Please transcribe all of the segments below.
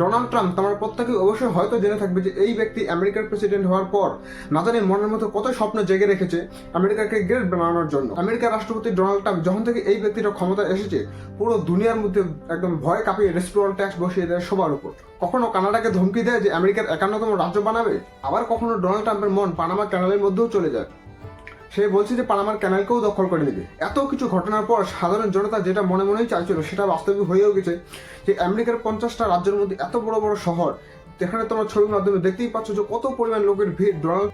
Donald Trump তোমার প্রত্যেকে অবশ্যই হয়তো জেনে থাকবে যে এই ব্যক্তি আমেরিকার প্রেসিডেন্ট হওয়ার পর না জানি মনের মতো কত স্বপ্ন জেগে রেখেছে আমেরিকাকে গ্রেট বানানোর জন্য। আমেরিকার রাষ্ট্রপতি ডোনাল্ড ট্রাম্প যখন থেকে এই ব্যক্তিটা ক্ষমতা এসেছে, পুরো দুনিয়ার মধ্যে একদম ভয় কাঁপিয়ে রেসিপ্রোয়াল ট্যাক্স বসিয়ে দেয় সবার উপর। কখনো কানাডাকে ধমকি দেয় যে আমেরিকার একান্নতম রাজ্য বানাবে, আবার কখনো ডোনাল্ড ট্রাম্পের মন পানামা ক্যানালের মধ্যেও চলে যায়। সে বলছে যে পানামার ক্যানালকেও দখল করে নেবে। এত কিছু ঘটনার পর সাধারণ জনতা যেটা মনে মনেই চাইছিল, সেটা বাস্তবিক হয়েও গেছে যে আমেরিকার পঞ্চাশটা রাজ্যের মধ্যে এত বড় বড় শহর, যেখানে তোমরা ছবির মাধ্যমে দেখতেই পাচ্ছ যে কত পরিমাণ লোকের ভিড় ডোনাল্ড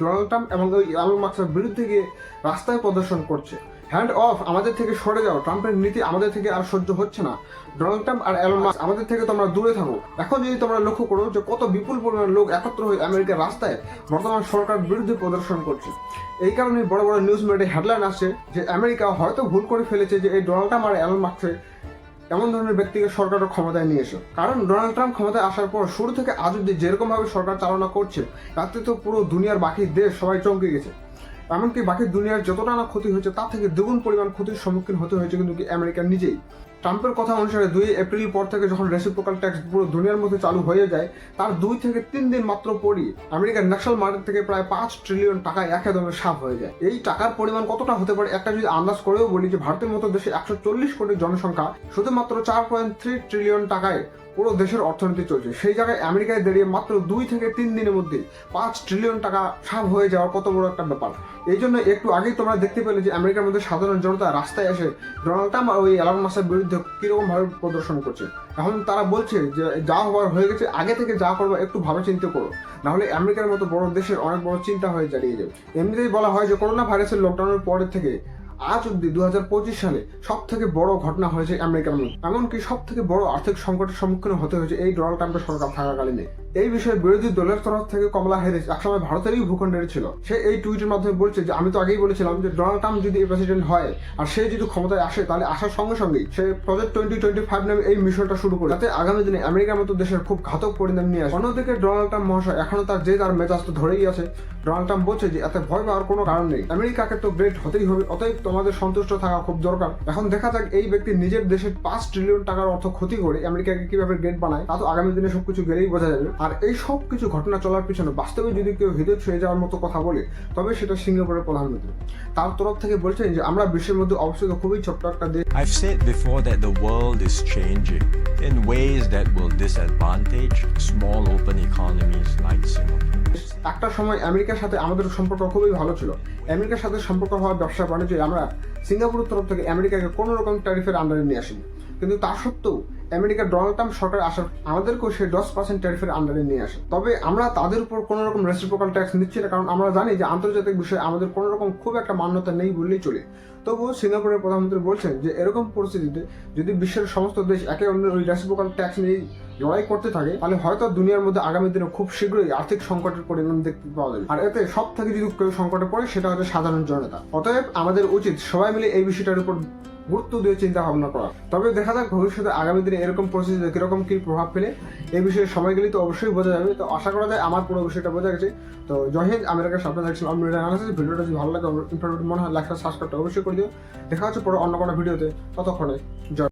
ডোনাল্ড ট্রাম্প এবং ওই আলম মার্কসের বিরুদ্ধে গিয়ে রাস্তায় প্রদর্শন করছে। হ্যান্ড অফ আমাদের থেকে সরে যাও। ট্রাম্পের নীতি আমাদের থেকে আর সহ্য হচ্ছে না। ডোনাল্ড ট্রাম্প আর অ্যালন মার্কস আমাদের থেকে তোমরা দূরে থাকো। এখন যদি তোমরা লক্ষ্য করো যে কত বিপুল পরিমাণ লোক একত্র হয়ে আমেরিকার রাস্তায় বর্তমান সরকার বিরুদ্ধে প্রদর্শন করছে। এই কারণে বড় বড় নিউজ মিডিয়া হেডলাইন আসছে যে আমেরিকা হয়তো ভুল করে ফেলেছে যে এই ডোনাল্ড ট্রাম্প আর অ্যালন মার্কসের এমন ধরনের ব্যক্তিকে সরকারের ক্ষমতায় নিয়ে এসো। কারণ ডোনাল্ড ট্রাম্প ক্ষমতায় আসার পর শুরু থেকে আজ অব্দি যেরকমভাবে সরকার চালনা করছে, তাতে তো পুরো দুনিয়ার বাকি দেশ সবাই চমকে গেছে। এমনকি বাকি দুনিয়ার যতটা না ক্ষতি হয়েছে তার থেকে দ্বিগুণ পরিমাণ ক্ষতির সম্মুখীন হতে হয়েছে কিন্তু আমেরিকা নিজেই। ট্রাম্পের কথা অনুসারে দুই এপ্রিল পর থেকে যখন রেসিপ্রোকাল ট্যাক্স পুরো দুনিয়ার মধ্যে চালু হয়ে যায়, তার দুই থেকে তিন দিন মাত্র পরই আমেরিকার ন্যাশনাল মার্কেট থেকে প্রায় পাঁচ ট্রিলিয়ন টাকা একদমে সাফ হয়ে যায়। এই টাকার পরিমাণ কতটা হতে পারে একটা যদি আন্দাজ করেও বলি যে ভারতের মতো দেশে একশো চল্লিশ কোটি জনসংখ্যা শুধুমাত্র চার পয়েন্ট থ্রি ট্রিলিয়ন টাকায় পুরো দেশের অর্থনীতি চলছে। সেই জায়গায় আমেরিকায় দাঁড়িয়ে মাত্র দুই থেকে তিন দিনের মধ্যে পাঁচ ট্রিলিয়ন টাকা সাফ হয়ে যাওয়া কত বড় একটা ব্যাপার। এই জন্য একটু আগেই তোমরা দেখতে পেলে যে আমেরিকার মধ্যে সাধারণ জনতা রাস্তায় এসে ডোনাল্ড ট্রাম্প আর ওই অ্যালন মাসের বিরুদ্ধে কীরকম ভাবে প্রদর্শন করছে। এখন তারা বলছে যে, যা হওয়ার হয়ে গেছে, আগে থেকে যা করব একটু ভাবে চিন্তা করো। নাহলে আমেরিকার মতো বড় দেশের অনেক বড় চিন্তা হয়ে দাঁড়িয়ে যাবে। এমনিতেই বলা হয় যে করোনা ভাইরাসের লকডাউনের পরের থেকে আজ অব্দি দু হাজার পঁচিশ সালে সব থেকে বড় ঘটনা হয়েছে আমেরিকার মধ্যে এমনকি সব থেকে বড় আর্থিক সংকটের সম্মুখীন হতে হয়েছে এই ডোনাল্ড ট্রাম্পের সরকার থাকাকালীনে। এই বিষয়ে বিরোধী দলের তরফ থেকে কমলা হ্যারিস একসময় ভারতেরই ভূখণ্ডের ছিল। সে এই টুইটের মাধ্যমে বলছে যে, আমি তো আগেই বলেছিলাম যে, ডোনাল্ড ট্রাম্প যদি প্রেসিডেন্ট হয় আর সে যদি ক্ষমতায় আসে, তাহলে আসার সঙ্গে সঙ্গেই সে প্রজেক্ট টোয়েন্টি টোয়েন্টি ফাইভ নামে এই মিশনটা শুরু করে। যাতে আগামী দিনে আমেরিকার মতো দেশের খুব ঘাতক পরিণাম নিয়ে আসে। অন্যদিকে ডোনাল্ড ট্রাম্প মহাশয় এখনও তার যে তার মেজাজ তো ধরেই আছে। ডোনাল্ড ট্রাম্প বলছে যে, এত ভয় পাওয়ার কোনো কারণ নেই। আমেরিকাকে তো গ্রেট হতেই হবে, অতএব তোমাদের সন্তুষ্ট থাকা খুব দরকার। এখন দেখা যাক এই ব্যক্তি নিজের দেশের পাঁচ ট্রিলিয়ন টাকার অর্থ ক্ষতি করে আমেরিকাকে কীভাবে গ্রেট বানায় তা তো আগামী দিনে সবকিছু গেলেই বোঝা যাবে। আর এই সব কিছু ঘটনা চলার পিছনে বাস্তবে যদি কেউ হৃদয় ছুঁয়ে যাওয়ার মতো কথা বলে তবে সেটা সিঙ্গাপুরের প্রধানমন্ত্রী। তার তরফ থেকে বলছেন যে আমরা বিশ্বের মধ্যে অবস্থিত খুবই ছোট্ট একটা দেশ। I've said before that the world is changing in ways that will disadvantage small open economies like Singapore. একটা সময় আমেরিকার সাথে আমাদের সম্পর্ক খুবই ভালো ছিল। আমেরিকার সাথে সম্পর্ক হওয়া ব্যবসা বাণিজ্যে আমরা সিঙ্গাপুরের তরফ থেকে আমেরিকাকে কোনো রকম ট্যারিফের আন্ডারে নিয়ে আসিনি। কিন্তু তা সত্ত্বেও আমেরিকার ডোনাল্ড ট্রাম্প সরকার আসার আমাদেরকেও সেই দশ পার্সেন্ট ট্যারিফের আন্ডারে নিয়ে আসে। তবে আমরা তাদের উপর কোনো রকম রেসিপ্রোকাল ট্যাক্স নিচ্ছি না, কারণ আমরা জানি যে আন্তর্জাতিক বিষয়ে আমাদের কোনো রকম খুব একটা মান্যতা নেই বললেই চলে। তবুও সিঙ্গাপুরের প্রধানমন্ত্রী বলছেন যে, এরকম পরিস্থিতিতে যদি বিশ্বের সমস্ত দেশ একে অন্যের ওই রেসিপ্রোকাল ট্যাক্স নিয়ে লড়াই করতে থাকে, তাহলে হয়তো দুনিয়ার মধ্যে আগামী দিনে খুব শীঘ্রই আর্থিক সংকটের পরিমাণ দেখতে পাওয়া যাবে। আর এতে সব থেকে যদি কেউ সংকটে পড়ে, সেটা হচ্ছে সাধারণ জনতা। অতএব আমাদের উচিত সবাই মিলে এই বিষয়টার উপর গুরুত্ব দিয়ে চিন্তা ভাবনা করা। তবে দেখা যাক ভবিষ্যতে আগামী দিনে এরকম পরিস্থিতিতে কীরকম কি প্রভাব ফেলে এই বিষয়ে সময় গেলে তো অবশ্যই বোঝা যাবে। তো আশা করা যায় আমার পুরো বিষয়টা বোঝা গেছে। তো জয় হিন্দ আমেরিকার স্বপ্ন দেখছিলাম আমি ভিডিওটা যদি ভালো লাগে মনে হয় লাইকটা সাবস্ক্রাইবটা অবশ্যই করে দিও। দেখা হচ্ছে পরে অন্য কোনো ভিডিওতে। ততক্ষণে জয়।